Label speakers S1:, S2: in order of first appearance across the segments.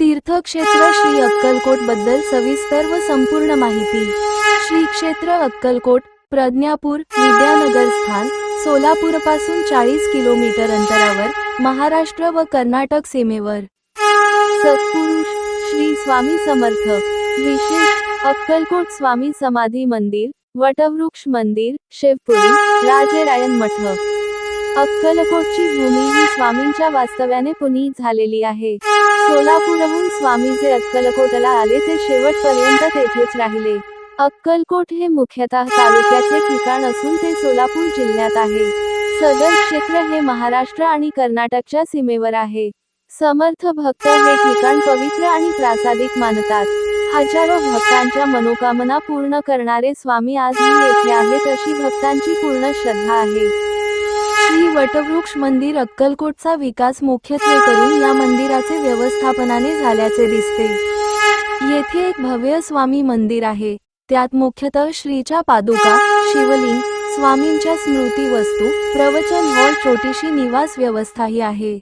S1: तीर्थक्षेत्र श्री अक्कलकोटबद्दल सविस्तर व संपूर्ण माहिती. श्री क्षेत्र अक्कलकोट प्रज्ञापूर विद्यानगर स्थान सोलापूरपासून चाळीस किलोमीटर अंतरावर महाराष्ट्र व कर्नाटक सीमेवर. सत्पुरुष श्री स्वामी समर्थ विशेष अक्कलकोट स्वामी समाधी मंदिर वटवृक्ष मंदिर शिवपुरी राजेरायन मठ. अक्कलकोटची भूमी ही स्वामींच्या वास्तव्याने पुनीत झालेली आहे. सोलापूरहून स्वामी जे अक्कलकोटला आले ते शेवटपर्यंत तेथेच राहिले. अक्कलकोट हे मुख्यतः तालुक्याचे ठिकाण असून ते सोलापूर जिल्ह्यात आहे. सदर क्षेत्र हे महाराष्ट्र आणि कर्नाटकच्या सीमेवर आहे. समर्थ भक्त हे ठिकाण पवित्र आणि प्रासादिक मानतात. हजारो भक्तांच्या मनोकामना पूर्ण करणारे स्वामी आजही येथे आहेत अशी भक्तांची पूर्ण श्रद्धा आहे. वटवृक्ष मंदिर अक्कलकोटचा विकास मुख्यत्वे करून या मंदिराचे व्यवस्थापनाने झाल्याचे दिसते. येथे एक भव्य स्वामी मंदिर आहे. त्यात मुख्यतः श्रीच्या पादुका शिवलिंग स्वामींच्या स्मृती वस्तू प्रवचन हॉल छोटीशी निवास व्यवस्थाही आहे.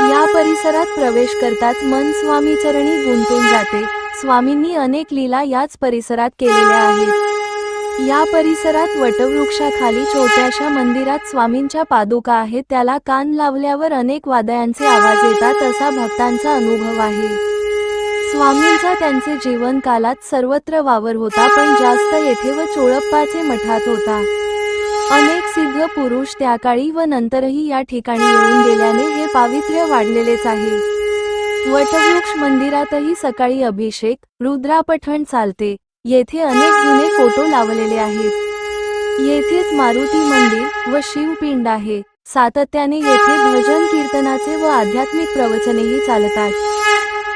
S1: या परिसरात प्रवेश करताच मन स्वामी चरणी गुंतून जाते. स्वामींनी अनेक लीला याच परिसरात केलेल्या आहेत. या परिसरात वटवृक्षाखाली छोट्याशा मंदिरात स्वामींच्या पादुका आहेत. त्याला कान लावल्यावर अनेक वादयांचे आवाज येतात असा भक्तांचा अनुभव आहे. स्वामींचा त्यांचे जीवन कालात सर्वत्र वावर होता पण जास्त येथे व चोळप्पाचे मठात होता. अनेक सिद्ध पुरुष त्या काळी व नंतरही या ठिकाणी येऊन गेल्याने हे पावित्र्य वाढलेलेच आहे. वटवृक्ष मंदिरातही सकाळी अभिषेक रुद्रापठण चालते. येथे अनेक जुने फोटो लावलेले आहेत. येथेच मारुती मंदिर व शिवपिंड आहे. सातत्याने येथे भजन कीर्तनाचे व आध्यात्मिक प्रवचनेही चालतात.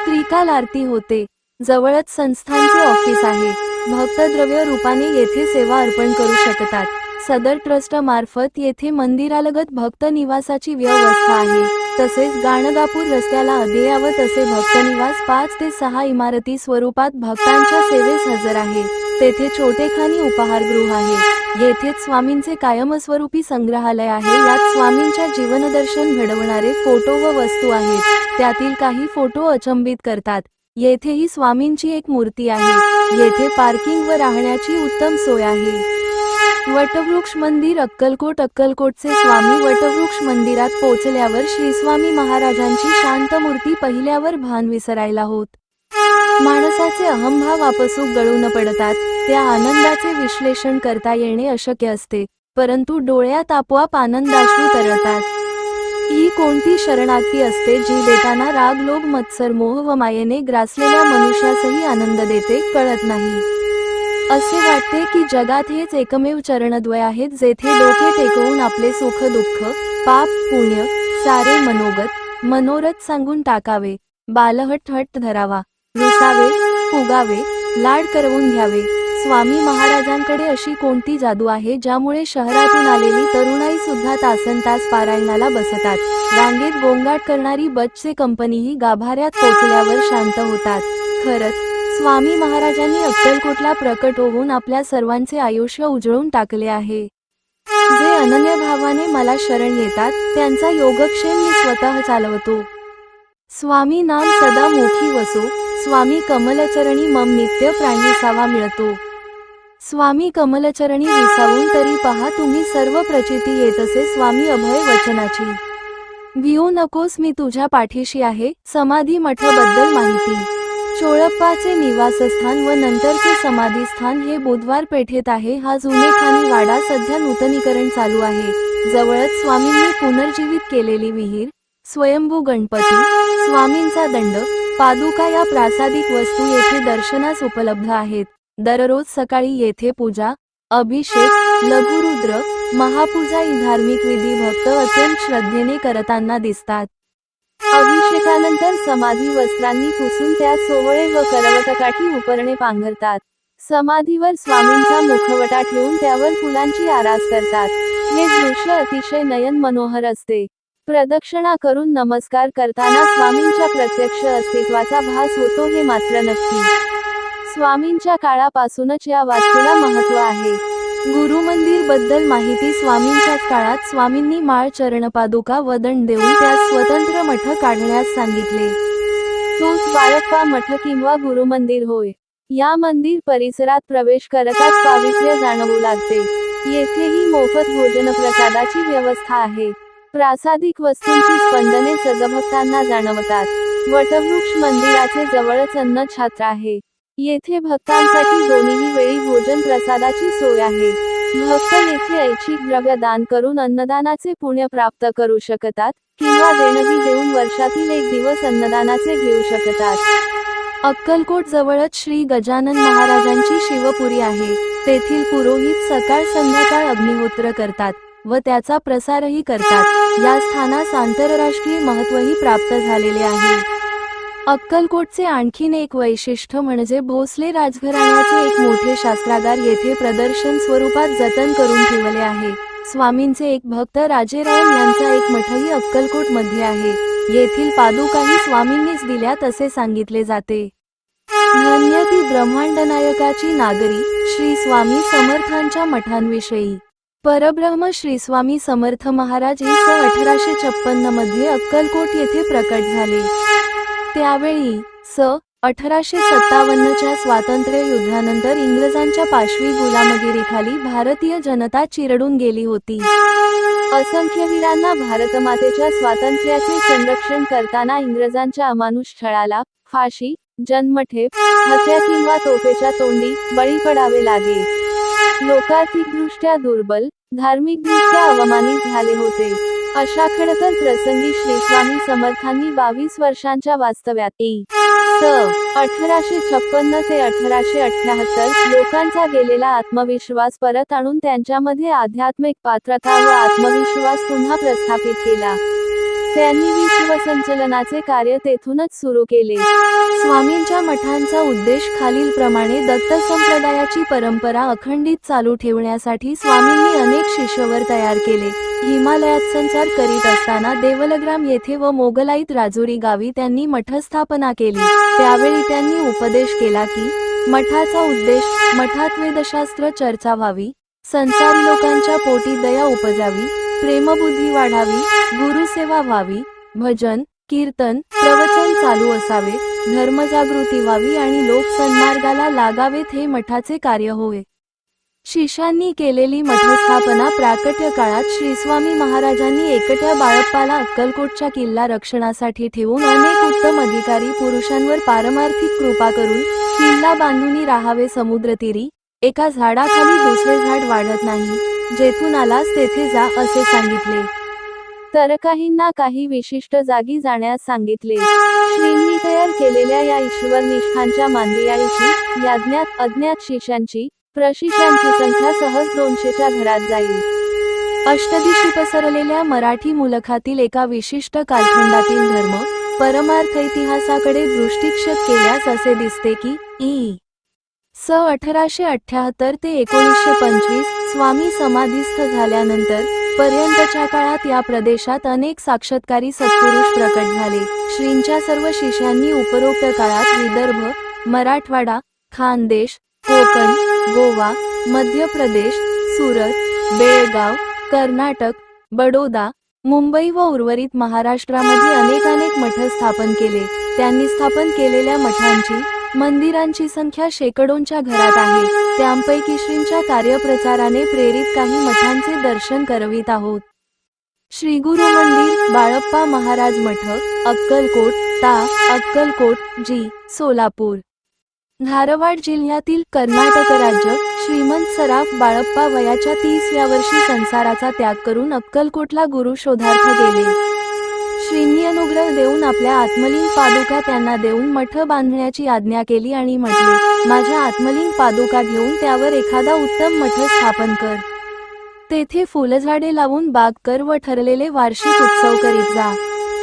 S1: त्रिकाल आरती होते. जवळच संस्थांचे ऑफिस आहे. भक्तद्रव्य रूपाने येथे सेवा अर्पण करू शकतात. सदर ट्रस्ट मार्फत येथे मंदिरालगत भक्त निवासाची व्यवस्था आहे. तसेच गाणगापूर रस्त्याला अद्ययावत असे भक्तनिवास पाच ते सहा इमारती स्वरूपात भक्तांच्या सेवेस हजर आहे. तेथे छोटेखानी उपहारगृह आहे. येथेच स्वामींचे कायमस्वरूपी संग्रहालय आहे. यात स्वामींच्या जीवनदर्शन घडवणारे फोटो व वस्तू आहेत. त्यातील काही फोटो अचंबित करतात. येथेही स्वामींची एक मूर्ती आहे. येथे पार्किंग व राहण्याची उत्तम सोय आहे. वटवृक्ष मंदिर अक्कलकोट अक्कलकोटचे स्वामी वटवृक्ष मंदिरात पोचल्यावर श्री स्वामी महाराजांची शांत मूर्ती पहिल्यावर भान विसरायला होत. माणसाचे अहंभाव आपसूक गळून पडतात त्या आनंदाचे विश्लेषण करता येणे अशक्य असते परंतु डोळ्यात आपोआप आनंदाश्रू तरळतात. ही कोणती शरणागती असते जी देताना राग लोभ मत्सर मोह व मायेने ग्रासलेल्या मनुष्यासही आनंद देते कळत नाही. असे वाटते की जगात हेच एकमेव चरणद्वय आहेत जेथे डोके टेकवून आपले सुख दुःख पाप पुण्य सारे मनोगत मनोरथ सांगून टाकावे. बालहट हट धरावा. विसावे फुगावे लाड करवून घ्यावे. स्वामी महाराजांकडे अशी कोणती जादू आहे ज्यामुळे शहरातून आलेली तरुणाई सुद्धा तासन तास पारायणाला बसतात? रांगेत गोंगाट करणारी बच्चे कंपनीही गाभाऱ्यात पोचल्यावर शांत होतात. खरंच स्वामी महाराजांनी अक्कलकोटला प्रकट होऊन आपल्या सर्वांचे आयुष्य उजळून टाकले आहे. जे अनन्य भावाने मला शरण येतात त्यांचा योगक्षेम मी स्वतः चालवतो. स्वामी नाम सदा मोखी वसो स्वामी कमलचरणी मम नित्य प्राणविसावा मिळतो. स्वामी कमलचरणी विसावून तरी पहा तुम्ही सर्व प्रचिती येत असे स्वामी अभय वचनाची. भिऊ नकोस मी तुझ्या पाठीशी आहे समाधी मठाबद्दल माहिती. चोळप्पाचे निवासस्थान व नंतरचे समाधीस्थान हे बुधवार पेठेत आहे. हा जुने खानी वाडा सध्या नूतनीकरण चालू आहे. जवळच स्वामींनी पुनर्जीवित केलेली विहीर स्वयंभू गणपती स्वामींचा दंड पादुका या प्रासादिक वस्तू येथे दर्शनास उपलब्ध आहेत. दररोज सकाळी येथे पूजा अभिषेक लघुरुद्र महापूजा ही धार्मिक विधी भक्त अत्यंत श्रद्धेने करताना दिसतात. अभिषेकानंतर समाधी वस्त्रांनी पुसून त्या सोहळे व करवटकाठी उपरणे पांघरतात. समाधीवर स्वामींचा मुखवटा ठेवून त्यावर फुलांची आरास करतात. हे दृश्य अतिशय नयन मनोहर असते. प्रदक्षिणा करून नमस्कार करताना स्वामींच्या प्रत्यक्ष अस्तित्वाचा भास होतो हे मात्र नक्की. स्वामींच्या काळापासूनच या वास्तूला महत्त्व आहे. गुरु मंदिरबद्दल माहिती स्वामींच्याच काळात स्वामींनी माळ चरणपादुका वदन देऊन त्यास स्वतंत्र मठ काढण्यास सांगितले. तोच बाळप्पा मठ किंवा गुरुमंदिर होय. या मंदिर परिसरात प्रवेश करताच पावित्र्य जाणवू लागते. येथेही मोफत भोजन प्रसादाची व्यवस्था आहे. प्रासादिक वस्तूंची स्पंदने सजभक्तांना जाणवतात. वटवृक्ष मंदिराचे जवळच अन्न छात्र आहे. येथे भक्तांसाठी दोन्ही वेळी भोजन प्रसादाची सोय आहे. भक्त येथे ऐच्छिक द्रव्य दान करून अन्नदानाचे पुण्य प्राप्त करू शकतात किंवा देणगी देऊन वर्षातील एक दिवस अन्नदानाचे घेऊ शकतात. अक्कलकोट जवळच श्री गजानन महाराजांची शिवपुरी आहे. तेथील पुरोहित सकाळ संध्याकाळ अग्निहोत्र करतात व त्याचा प्रसारही करतात. या स्थानास आंतरराष्ट्रीय महत्वही प्राप्त झालेले आहे. अक्कलकोटचे आणखीन एक वैशिष्ट्य म्हणजे भोसले राजघराण्याचे एक मोठे शास्त्रागार येथे प्रदर्शन स्वरूपात जतन करून ठेवले आहे. स्वामींचे एक भक्त राजेराम यांचा एक मठही अक्कलकोटमध्ये आहे. येथील पादुकाही स्वामींनीच दिल्यात असे सांगितले जाते. धन्य ती ब्रह्मांड नायकाची नागरी श्री स्वामी समर्थांच्या मठांविषयी. परब्रह्म श्री स्वामी समर्थ महाराज हे स अठराशे छप्पन्नमध्ये अक्कलकोट येथे प्रकट झाले. त्यावेळी स अठराशे सत्तावन्नच्या स्वातंत्र्य युद्धानंतर इंग्रजांच्या पाशवी गुलामगिरीखाली भारतीय जनता चिरडून गेली होती. असंख्य वीरांना भारतमातेच्या स्वातंत्र्याचे संरक्षण करताना इंग्रजांच्या अमानुष छळाला फाशी जन्मठेप हत्या किंवा तोफेच्या तोंडी बळी पडावे लागे. लोकार्थिकदृष्ट्या दुर्बल धार्मिकदृष्ट्या अवमानित झाले होते. अशा खडतर प्रसंगी श्री स्वामी समर्थांनी बावीस वर्षांच्या वास्तव्यात ए. स. अठराशे छप्पन्न ते अठराशे अठ्याहत्तर लोकांचा गेलेला आत्मविश्वास परत आणून त्यांच्यामध्ये आध्यात्मिक पात्रता व आत्मविश्वास पुन्हा प्रस्थापित केला. त्यांनी विश्वसंचलनाचे कार्य तेथूनच सुरू केले. स्वामींच्या मठांचा उद्देश खालीलप्रमाणे दत्त संप्रदायाची परंपरा अखंडित चालू ठेवण्यासाठी स्वामींनी अनेक शिष्यवर तयार केले. हिमालयात संचार करीत असताना देवलग्राम येथे व मोगलाईत राजुरी गावी त्यांनी मठस्थापना केली. त्यावेळी त्यांनी उपदेश केला की मठाचा उद्देश मठात वेदशास्त्र चर्चा व्हावी संसारी लोकांच्या पोटी दया उपजावी प्रेमबुद्धी वाढावी गुरुसेवा व्हावी भजन कीर्तन प्रवचन चालू असावे धर्मजागृती व्हावी आणि लोक सन्मार्गाला लागावेत हे मठाचे कार्य होय शिष्यांनी केलेली मठस्थापना प्राकट्य काळात श्री स्वामी महाराजांनी एकट्या बाळप्पाला अक्कलकोटच्या किल्ला रक्षणासाठी ठेवून अनेक उत्तम अधिकारी पुरुषांवर पारमार्थिक कृपा करून किल्ला बांधूनी राहावे. समुद्रतीरी एका झाडाखाली दुसरे झाड वाढत नाही. जेथून आलास तेथे जा असे सांगितले. तर काहींना काही विशिष्ट जागी जाण्यास सांगितले. श्रींनी तयार केलेल्या या ईश्वर निष्ठांच्या मांदियाळीची याज्ञात अज्ञात शिष्यांची प्रशिष्यांची संख्या सहज दोनशेच्या घरात जाईल. अष्टदिशी पसरलेल्या मराठी मुलखातील एका विशिष्ट कालखंडातील धर्म परमार्थ इतिहासाकडे दृष्टिक्षेप केल्यास असे दिसते की ई. स अठराशे अठ्याहत्तर ते एकोणीसशे पंचवीस स्वामी समाधीस्थ झाल्यानंतर पर्यंतच्या काळात या प्रदेशात अनेक साक्षात्कारी सत्पुरुष प्रकट झाले. श्रींच्या सर्व शिष्यांनी उपरोक्त काळात विदर्भ मराठवाडा खानदेश कोकण गोवा मध्य प्रदेश सुरत बेळगाव कर्नाटक बडोदा मुंबई व उर्वरित महाराष्ट्रामध्ये अनेक अनेक मठ स्थापन केले. त्यांनी स्थापन केलेल्या मठांची मंदिरांची संख्या शेकडोंच्या घरात आहे. त्यांपैकी श्रींच्या कार्यप्रचाराने प्रेरित काही मठांचे दर्शन करवित आहोत. श्री गुरु मंदिर बाळप्पा महाराज मठ अक्कलकोट ता अक्कलकोट जी सोलापूर. धारवाड जिल्ह्यातील कर्नाटक राज्य श्रीमंत सराफ बाळप्पा वयाच्या तीसव्या वर्षी संसाराचा त्याग करून अक्कलकोटला गुरु शोधार्थ गेले. श्रींनी अनुग्रह देऊन आपल्या आत्मलीन पादुका त्यांना देऊन मठ बांधण्याची आज्ञा केली आणि म्हटले माझ्या आत्मलीन पादुका घेऊन त्यावर एखादा उत्तम मठ स्थापन कर. तेथे फुलझाडे लावून बाग कर व ठरलेले वार्षिक उत्सव करीत जा.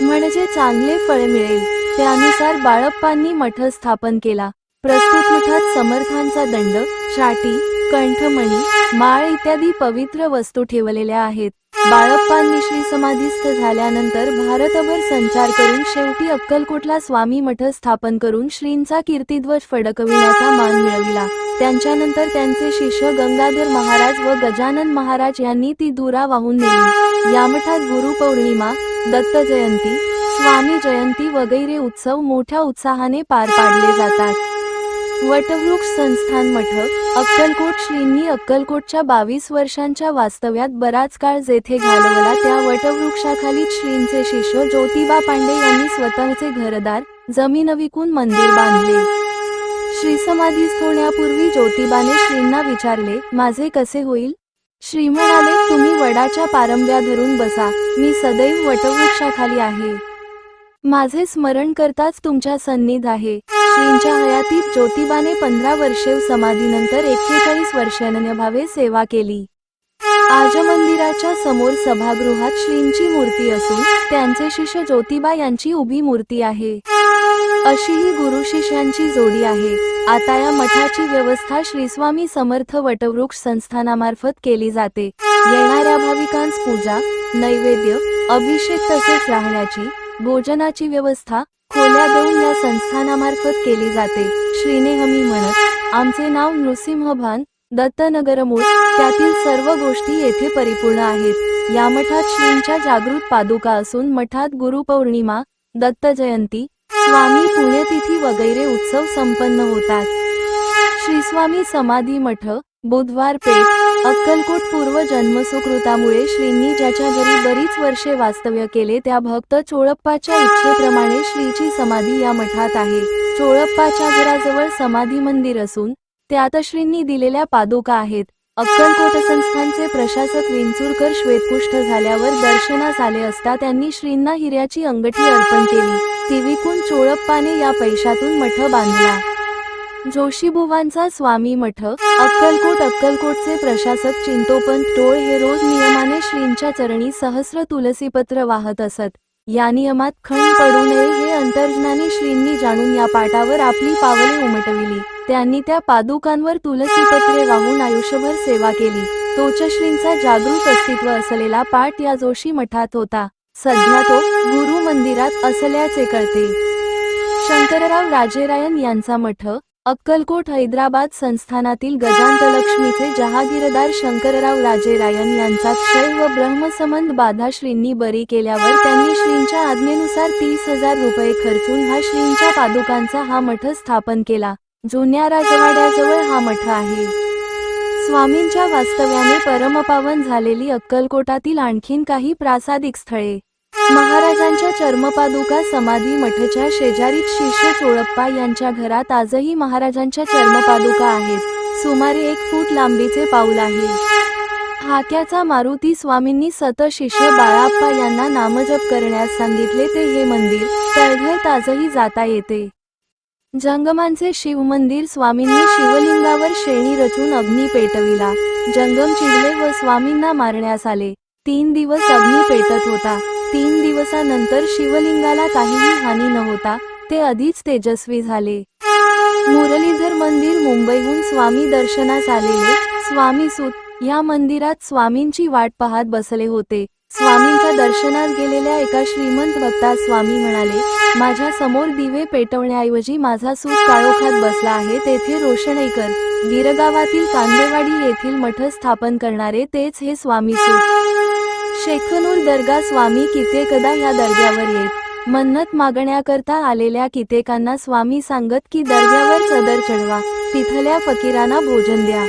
S1: म्हणजे चांगले फळ मिळेल. त्यानुसार बाळप्पांनी मठ स्थापन केला. प्रस्तुत मठात समर्थांचा दंड शाटी कंठमणी माळ इत्यादी पवित्र वस्तू ठेवलेल्या आहेत. बाळप्पांनी श्री समाधीस्थ झाल्यानंतर भारतभर संचार करून शेवटी अक्कलकोटला स्वामी मठ स्थापन करून श्रींचा कीर्तिध्वज फडकविण्याचा मान मिळविला. त्यांच्यानंतर त्यांचे शिष्य गंगाधर महाराज व गजानन महाराज यांनी ती धुरा वाहून नेली. या मठात गुरुपौर्णिमा दत्त जयंती स्वामी जयंती वगैरे उत्सव मोठ्या उत्साहाने पार पाडले जातात. वटवृक्ष संस्थान मठ अक्कलकोट श्रींनी अक्कलकोटच्या बावीस वर्षांच्या वास्तव्यात बराच काळ जेथे घालवला त्या वटवृक्षाखाली श्रींचे शिष्य ज्योतिबा पांडे यांनी स्वतःचे घरदार जमीन विकून मंदिर बांधले. श्री समाधीस होण्यापूर्वी ज्योतिबाने श्रींना विचारले माझे कसे होईल? श्री म्हणाले तुम्ही वडाच्या पारंब्या धरून बसा मी सदैव वटवृक्षाखाली आहे. माझे स्मरण करताच तुमच्या सन्निध आहे. श्रींच्या हयातीत ज्योतिबाने पंधरा वर्षे समाधीनंतर एक्केचाळीस वर्षांनी भावे सेवा केली. आज मंदिराच्या समोर सभागृहात श्रींची मूर्ती असून त्यांचे शिष्य ज्योतिबा यांची उभी मूर्ती आहे. अशी ही गुरु शिष्यांची जोडी आहे. आता या मठाची व्यवस्था श्री स्वामी समर्थ वटवृक्ष संस्थानामार्फत केली जाते. येणाऱ्या भाविकांस पूजा नैवेद्य अभिषेक तसेच राहण्याची भोजनाची व्यवस्था खोल्या देऊन या संस्थानामार्फत केली जाते. श्रीनेहमी म्हणत आमचे नाव नृसिंहभान दत्तनगर मूळ त्यातील सर्व गोष्टी येथे परिपूर्ण आहेत. या मठात श्रींच्या जागृत पादुका असून मठात गुरुपौर्णिमा दत्त जयंती स्वामी पुण्यतिथी वगैरे उत्सव संपन्न होतात. श्री स्वामी समाधी मठ बुधवार पेठ अक्कलकोट पूर्व जन्मसुकृतामुळे श्रींनी ज्याच्या घरी बरीच वर्षे वास्तव्य केले त्या भक्त चोळप्पाच्या इच्छेप्रमाणे श्रीची समाधी या मठात आहे. चोळप्पाच्या घराजवळ समाधी मंदिर असून त्यात श्रींनी दिलेल्या पादुका आहेत. अक्कलकोट संस्थानचे प्रशासक विंचुरकर श्वेतकुष्ठ झाल्यावर दर्शनास आले असता त्यांनी श्रींना हिऱ्याची अंगठी अर्पण केली. ती विकून चोळप्पाने या पैशातून मठ बांधला. जोशीबुवांचा स्वामी मठ अक्कलकोट अक्कलकोटचे प्रशासक चिंतोपंत टोळ हे रोज नियमाने श्रींच्या चरणी सहस्र तुलसीपत्र वाहत असत. या नियमात खंड पडू नये हे अंतर्ज्ञानी श्रींनी जाणून या पाटावर आपली पावले उमटविली. त्यांनी त्या पादुकांवर तुलसीपत्रे वाहून आयुष्यभर सेवा केली. तोच श्रींचा जागृत अस्तित्व असलेला पाठ या जोशी मठात होता. सध्या तो गुरु मंदिरात असल्याचे कळते. शंकरराव राजेरायन यांचा मठ अक्कलकोट हैदराबाद संस्थानातील गजांतलक्ष्मीचे जहागीरदार शंकरराव राजेरायन यांचा क्षय व ब्रह्मसंबंध बाधा श्रींनी बरी केल्यावर त्यांनी श्रींच्या आज्ञेनुसार तीस हजार रुपये खर्चून हा श्रींच्या पादुकांचा हा मठ स्थापन केला. जुन्या राजवाड्याजवळ हा मठ आहे. स्वामींच्या वास्तव्याने परमपावन झालेली अक्कलकोटातील आणखीन काही प्रासादिक स्थळे महाराजांच्या चर्मपादुका समाधी मठच्या शेजारीत शिष्य चोळप्पा यांच्या घरात आजही महाराजांच्या चर्मपादुका आहेत. सुमारे एक फूट लांबीचे पाऊल आहे. हाक्याचा मारुती स्वामींनी सत शिष्य बाळाप्पा यांना नामजप करण्यास सांगितले ते हे मंदिर तळघर आजही जाता येते. जंगमांचे शिवमंदिर स्वामींनी शिवलिंगावर शेणी रचून अग्नी पेटविला. जंगम चिडले व स्वामींना मारण्यास आले. तीन दिवस अग्नी पेटत होता. तीन दिवसानंतर शिवलिंगाला काहीही हानी नव्हता ते आधीच तेजस्वी झाले. मुरलीधर मंदिर मुंबईहून स्वामी दर्शनास आलेले स्वामी सुत या मंदिरात स्वामींची वाट पाहत बसले होते. स्वामींच्या दर्शनास गेलेल्या एका श्रीमंत भक्तास स्वामी म्हणाले माझ्यासमोर दिवे पेटवण्याऐवजी माझा सूत काळोखात बसला आहे तेथे रोषणेकर गिरगावातील कांदेवाडी येथील मठ स्थापन करणारे तेच हे स्वामी सूत. शेखनूर दर्गा स्वामी कित्येकदा या दर्ग्यावर येत. मन्नत मागण्याकरता आलेल्या कित्येकांना स्वामी सांगत की दर्ग्यावर सदर चढवा तिथल्या फकीरांना भोजन द्या.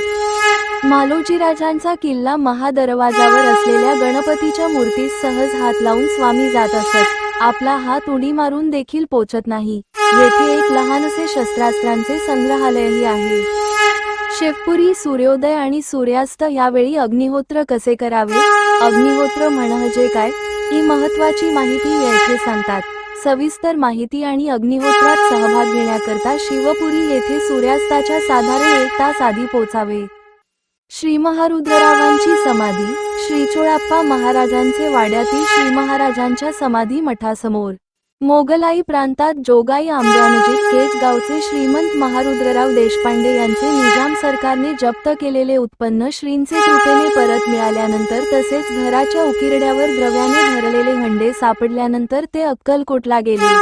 S1: मालोजी राजांचा किल्ला महादरवाजावर असलेल्या गणपतीच्या मूर्तीस सहज हात लावून स्वामी जात असत. आपला हात उडी मारून देखील पोचत नाही. येथे एक लहानसे शस्त्रास्त्रांचे संग्रहालयही आहे. शेवपुरी सूर्योदय आणि सूर्यास्त यावेळी अग्निहोत्र कसे करावे? अग्निहोत्र म्हणजे काय? ही महत्वाची माहिती येथे सांगतात. सविस्तर माहिती आणि अग्निहोत्रात सहभाग घेण्याकरता शिवपुरी येथे सूर्यास्ताच्या साधारण एक तास आधी पोचावे श्री महारुद्ररावांची समाधी श्रीचोळाप्पा महाराजांचे वाड्यातील श्री महाराजांच्या समाधी मठासमोर. मोगलाई प्रांतात जोगाई आंब्यानजीक केज गावचे श्रीमंत महारुद्रराव देशपांडे यांचे निजाम सरकारने जप्त केलेले उत्पन्न श्रींचे कृपेने परत मिळाल्यानंतर तसेच घराच्या उकिरड्यावर द्रव्याने भरलेले हंडे सापडल्यानंतर ते अक्कलकोटला गेले.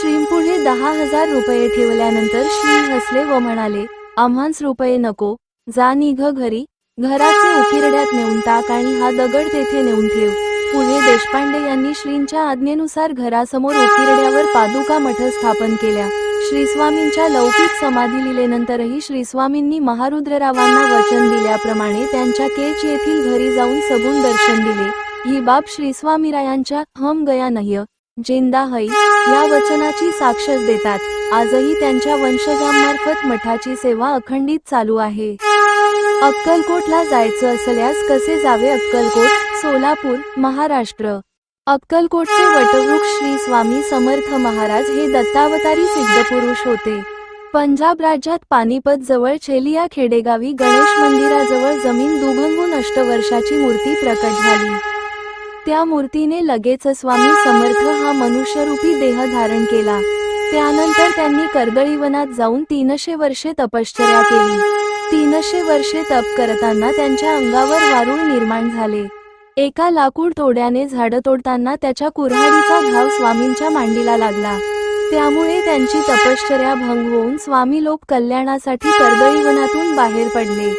S1: श्रींपुढे दहा हजार रुपये ठेवल्यानंतर श्री हसले व म्हणाले आम्हांस रुपये नको जा निघ घरी घराचे उकिरड्यात नेऊन टाक आणि हा दगड तेथे नेऊन ठेव. पुढे देशपांडे यांनी श्रींच्या आज्ञेनुसार घरासमोर उकिरड्यावर पादुका मठ स्थापन केल्या. श्रीस्वामींच्या लौकिक समाधी लिलेनंतरही श्रीस्वामींनी महारुद्ररावांना वचन दिल्याप्रमाणे त्यांच्या केच येथील घरी जाऊन सगून दर्शन दिले. ही बाब श्रीस्वामीरायांच्या हम गया नह्य. जिंदा है या वचनाची साक्षच देतात. आजही त्यांच्या वंशजांमार्फत मठाची सेवा अखंडित चालू आहे. अक्कलकोटला जायचं असल्यास कसे जावे अक्कलकोट? सोलापूर महाराष्ट्र. अक्कलकोटचे वटवृक्ष श्री स्वामी समर्थ महाराज हे दत्तावतारी सिद्धपुरुष होते. पंजाब राज्यात पानिपत जवळ छेलिया खेडेगावी गणेश मंदिराजवळ जमीन दुभंगून अष्टवर्षाची मूर्ती प्रकट झाली. त्या मूर्तीने लगेच स्वामी समर्थ हा मनुष्यरूपी देह धारण केला. त्यानंतर त्यांनी कर्दळीवनात जाऊन तीनशे वर्षे तपश्चर्या केली. तीनशे वर्षे तप करताना त्यांच्या अंगावर वारूळ निर्माण झाले. एका लाकूड तोड्याने झाडं तोडताना त्याच्या कुऱ्हाडीचा घाव स्वामींच्या मांडीला लागला. त्यामुळे त्यांची तपश्चर्या भंग होऊन स्वामी लोक कल्याणासाठी कर्दळीवनातून बाहेर पडले.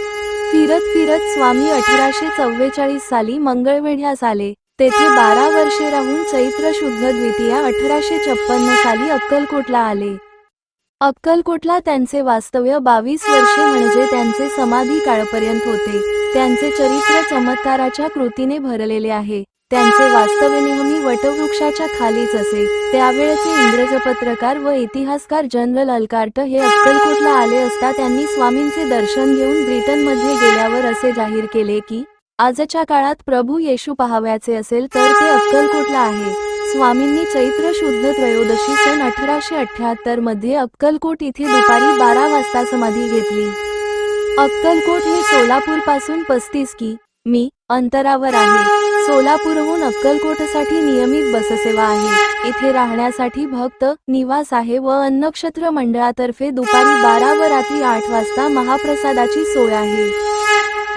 S1: फिरत फिरत स्वामी अठराशे चव्वेचाळीस साली मंगळवेढ्यास आले. तेथे बारा वर्षे राहून चैत्र शुद्ध द्वितीया अठराशे छप्पन्न साली अक्कलकोटला आले. अक्कलकोटला त्यांचे वास्तव्य बावीस वर्षे म्हणजे त्यांचे समाधी काळपर्यंत होते. त्यांचे चरित्र चमत्काराच्या कृतीने भरलेले आहे. त्यांचे वास्तव्य नेहमी वटवृक्षाच्या खालीच असे. त्यावेळचे इंग्रज पत्रकार व इतिहासकार जनरल अल्कार्ट हे अक्कलकोटला आले असता त्यांनी स्वामींचे दर्शन घेऊन ब्रिटनमध्ये गेल्यावर असे जाहीर केले की आजच्या काळात प्रभू येशू पहाव्याचे असेल तर ते अक्कलकोटला आहे. स्वामींनी चैत्र शुद्ध त्रयोदशी सन अठराशे अठ्याहत्तरमध्ये अक्कलकोट इथे दुपारी बारा वाजता समाधी घेतली. अक्कलकोट हे सोलापूरपासून पस्तीस की. मी अंतरावर आहे. सोलापूरहून अक्कलकोटसाठी नियमित बससेवा आहे. इथे राहण्यासाठी भक्त निवास आहे व अन्नक्षत्र मंडळातर्फे दुपारी बारा व रात्री आठ वाजता महाप्रसादाची सोय आहे.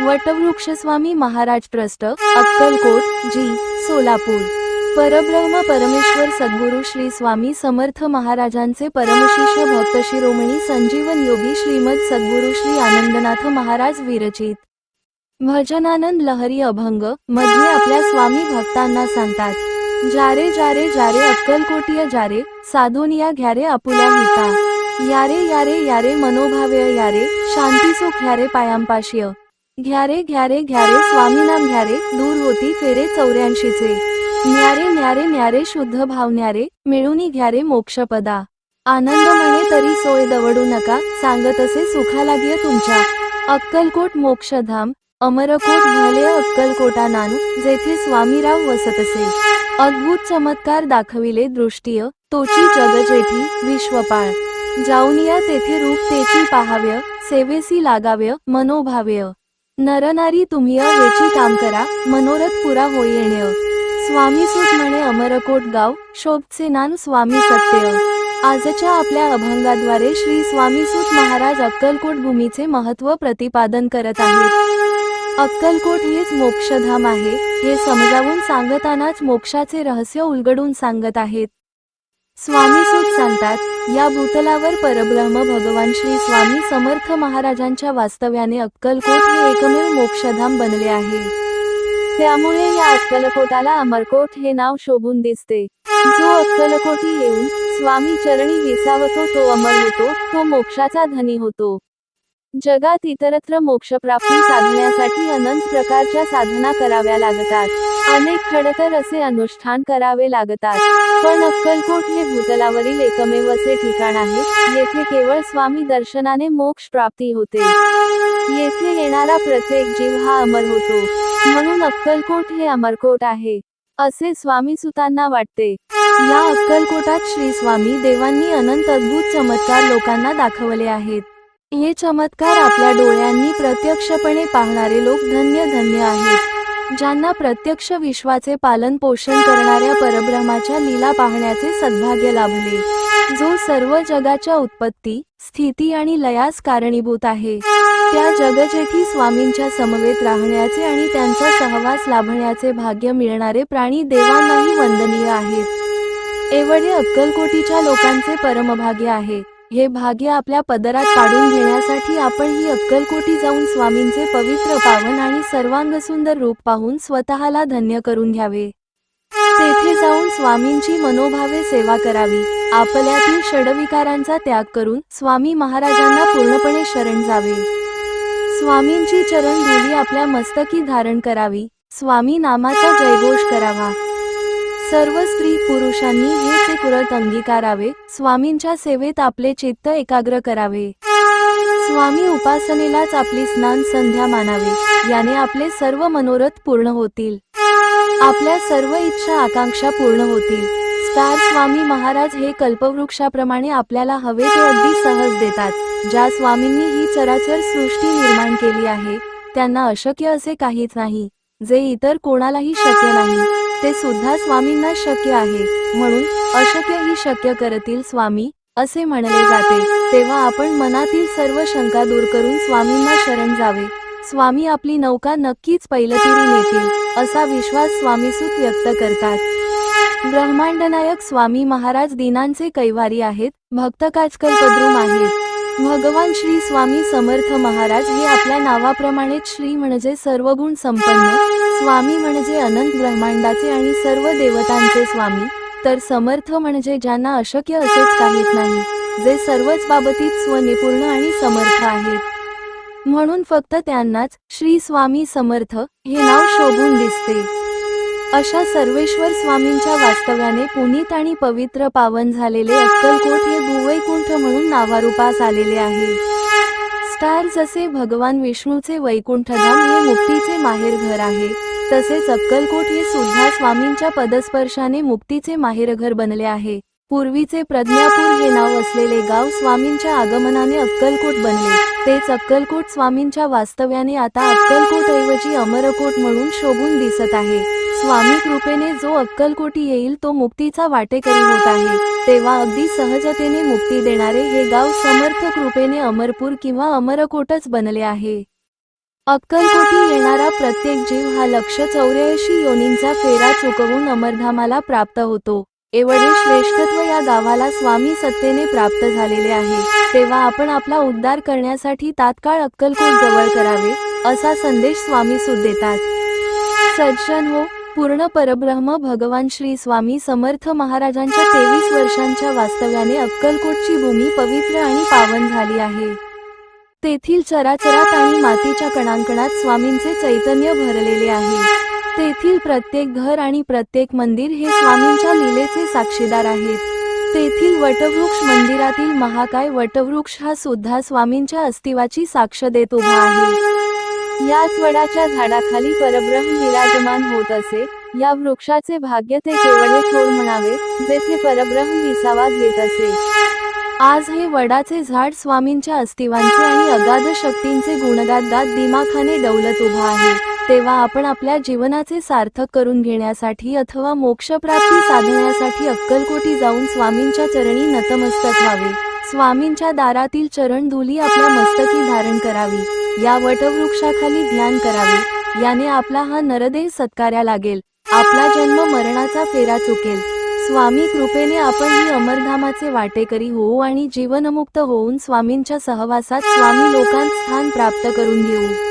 S1: वटवृक्ष स्वामी महाराज ट्रस्ट अक्कलकोट जी सोलापूर. परब्रह्म परमेश्वर सद्गुरु श्री स्वामी समर्थ महाराजांचे परमशिष्य भक्त शिरोमणी संजीवन योगी श्रीमद सद्गुरु श्री आनंदनाथ महाराज विरचित. भजनानंद लहरी अभंगमध्ये आपल्या स्वामी भक्तांना सांगतात जारे जारे जारे अक्कलकोटीय जारे साधोनिया घ्यारे आपुल्या हिता. यारे यारे यारे मनोभाव्य यारे शांती सुख घ्यारे पायांपाशीय घ्यारे घ्यारे घ्यारे स्वामी नाम घ्यारे दूर होती फेरे चौऱ्याऐंशीचे न्यारे न्यारे न्यारे शुद्ध भाव न्यारे मिळूनी घ्यारे मोक्षपदा. आनंद म्हणे तरी सोय दवडू नका सांगत असे सुखा लागिय तुमच्या. अक्कलकोट मोक्षधाम अमरकोट झाले अक्कलकोटा नानू जेथे स्वामीराव वसत असे. अद्भुत चमत्कार दाखविले दृष्टीय तोची जगजेठी विश्वपाळ. जाऊनिया तेथे रूप तेची पाहाव्य सेवेसी लागाव्य मनोभाव्य. नरनारी तुम्ही वेची काम करा मनोरथ पुरा होई स्वामी सुत म्हणे अमरकोट गाव शोभचे नान स्वामी सत्य. आजच्या आपल्या अभंगाद्वारे श्री स्वामी सुत महाराज अक्कलकोट भूमीचे महत्त्व प्रतिपादन करत आहेत. अक्कलकोट हेच मोक्षधाम आहे हे समजावून सांगतानाच मोक्षाचे रहस्य उलगडून सांगत आहेत. स्वामी सुत सांगतात या भूतलावर परब्रह्म भगवान श्री स्वामी समर्थ महाराजांच्या वास्तव्याने अक्कलकोट हे एकमेव मोक्षधाम बनले आहे. त्यामुळे या अक्कलकोटाला अमरकोट हे नाव शोभून दिसते जो अक्कलकोटी येऊन स्वामी चरणी विसावतो तो अमर होतो तो मोक्षाचा धनी होतो जगात इतरत्र मोक्षप्राप्ती साधण्यासाठी अनंत प्रकारच्या साधना कराव्या लागतात. अनेक खडतर असे अनुष्ठान करावे लागतात. पण अक्कलकोट हे भूतलावरील एकमेव असे ठिकाण आहे येथे केवळ स्वामी दर्शनाने मोक्ष प्राप्ती होते. येथे येणारा प्रत्येक जीव हा अमर होतो. म्हणून अक्कलकोट हे अमरकोट आहे असे स्वामी सुतांना वाटते. या अक्कलकोटात श्री स्वामी देवांनी अनंत अद्भुत चमत्कार लोकांना दाखवले आहेत. हे चमत्कार आपल्या डोळ्यांनी प्रत्यक्षपणे पाहणारे लोक धन्य धन्य आहेत ज्यांना प्रत्यक्ष विश्वाचे पालन पोषण करणाऱ्या परब्रह्माच्या लीला पाहण्याचे सद्भाग्य लाभले जो सर्व जगाच्या उत्पत्ती स्थिती आणि लयास कारणीभूत आहे. त्या जगजेठी स्वामींच्या समवेत राहण्याचे आणि त्यांचा सहवास लाभण्याचे भाग्य मिळणारे प्राणी देवांनाही वंदनीय आहेत. एवढे अक्कलकोटीच्या लोकांचे परमभाग्य आहे. हे भाग्य आपल्या पदरात काढून घेण्यासाठी आपण ही अक्कलकोटी जाऊन स्वामींचे पवित्र पावन आणि सर्वांग सुंदर रूप पाहून स्वतःला धन्य करून घ्यावे. तेथे जाऊन स्वामींची मनोभावे सेवा करावी. आपल्यातील षडविकारांचा त्याग करून स्वामी महाराजांना पूर्णपणे शरण जावे. स्वामींची चरण धुली आपल्या मस्तकी धारण करावी. स्वामी नामाचा जयघोष करावा. सर्व स्त्री पुरुषांनी हेच एक व्रत अंगीकारावे स्वामींच्या सेवेत आपले चित्त एकाग्र करावे. स्वामी उपासनेलाच आपली स्नान संध्या मानावे याने आपले सर्व मनोरथ पूर्ण होतील. आपल्या सर्व इच्छा आकांक्षा पूर्ण होतील. स्टार स्वामी महाराज हे कल्पवृक्षाप्रमाणे आपल्याला हवे ते अगदी सहज देतात ज्या स्वामींनी ही चराचर सृष्टी निर्माण केली आहे त्यांना अशक्य असे काहीच नाही जे इतर कोणालाही शक्य नाही. ते सुद्धा स्वामींना शक्य आहे. म्हणून अशक्य ही शक्य करतील स्वामी असे म्हणले जाते. तेव्हा आपण मनातील सर्व शंका दूर करून स्वामींना शरण जावे. स्वामी आपली नौका नक्कीच पैलतीरी नेतील असा विश्वास स्वामीसूत व्यक्त करतात. ब्रह्मांडनायक स्वामी महाराज दिनांचे कैवारी आहेत भक्त काजकल पद्रुम आहेत. भगवान श्री स्वामी समर्थ महाराज हे आपल्या नावाप्रमाणेच श्री म्हणजे सर्व गुण संपन्न स्वामी म्हणजे अनंत ब्रह्मांडाचे आणि सर्व देवतांचे स्वामी तर समर्थ म्हणजे ज्यांना अशक्य असेच काहीच नाही जे सर्वच बाबतीत स्वनिपूर्ण आणि समर्थ आहेत. म्हणून फक्त त्यांनाच श्री स्वामी समर्थ हे नाव शोभून दिसते. अशा सर्वेश्वर स्वामींच्या वास्तव्याने पुनीत आणि पवित्र पावन झालेले अक्कलकोट हे भुवैकुंठ म्हणून नावारूपास आलेले आहे. स्टार जसे भगवान विष्णूचे वैकुंठधाम हे मुक्तीचे माहेर घर आहे तसेच अक्कलकोट हे सुद्धा स्वामींच्या पदस्पर्शाने मुक्तीचे माहेरघर बनले आहे. पूर्वीचे प्रज्ञापूर हे नाव असलेले गाव स्वामींच्या आगमनाने अक्कलकोट बनले तेच अक्कलकोट स्वामींच्या वास्तव्याने आता अक्कलकोट ऐवजी अमरकोट म्हणून शोभून दिसत आहे. स्वामी कृपेने जो अक्कलकोटी येईल तो मुक्तीचा वाटेकरी होत आहे. तेव्हा अगदी सहजतेने मुक्ती देणारे हे गाव समर्थ कृपेने अमरपूर किंवा अमरकोटच बनले आहे. अक्कलकोटी येणारा प्रत्येक जीव हा लक्ष चौऱ्याऐंशी योनींचा फेरा चुकवून अमरधामाला प्राप्त होतो. एवढे श्रेष्ठत्व या गावाला स्वामी सत्तेने प्राप्त झालेले आहे. तेव्हा आपण आपला उद्धार करण्यासाठी तात्काळ अक्कलकोट जवळ करावे असा संदेश स्वामी सुद देतात. सज्जन हो पूर्ण परब्रह्म भगवान श्री स्वामी समर्थ महाराजांच्या तेवीस वर्षांच्या वास्तव्याने अक्कलकोटची भूमी पवित्र आणि पावन झाली आहे. तेथील चराचरात आणि मातीच्या कणांकणात स्वामींचे चैतन्य भरलेले आहे. तेथील प्रत्येक घर आणि प्रत्येक मंदिर हे स्वामींच्या लीलेचे साक्षीदार आहेत. तेथील वटवृक्ष मंदिरातील महाकाय वटवृक्ष हा सुद्धा स्वामींच्या अस्तिवाची साक्ष देत उभा आहे. याच वडाच्या झाडाखाली परब्रह्म विराजमान होत असे. या वृक्षाचे भाग्य ते केवढे थोर म्हणावे जेथे परब्रह्म विसावा घेत असे. आज हे वडाचे झाड स्वामींच्या अस्तिवांचे आणि अगाध शक्तींचे गुणगात गात दिमाखाने डौलत उभा आहे. तेव्हा आपण आपल्या जीवनाचे सार्थक करून घेण्यासाठी अथवा मोक्षप्राप्ती साधण्यासाठी अक्कलकोटी जाऊन स्वामींच्या चरणी नतमस्तक व्हावे. स्वामींच्या दारातील चरण धुली आपल्या मस्तकी धारण करावी. या वटवृक्षाखाली ध्यान करावे. याने आपला हा नरदेह सत्कार्या लागेल. आपला जन्म मरणाचा फेरा चुकेल. स्वामी कृपेने आपण ही अमरधामाचे वाटेकरी होऊ आणि जीवनमुक्त होऊन स्वामींच्या सहवासात स्वामी लोकांत स्थान प्राप्त करून घेऊ.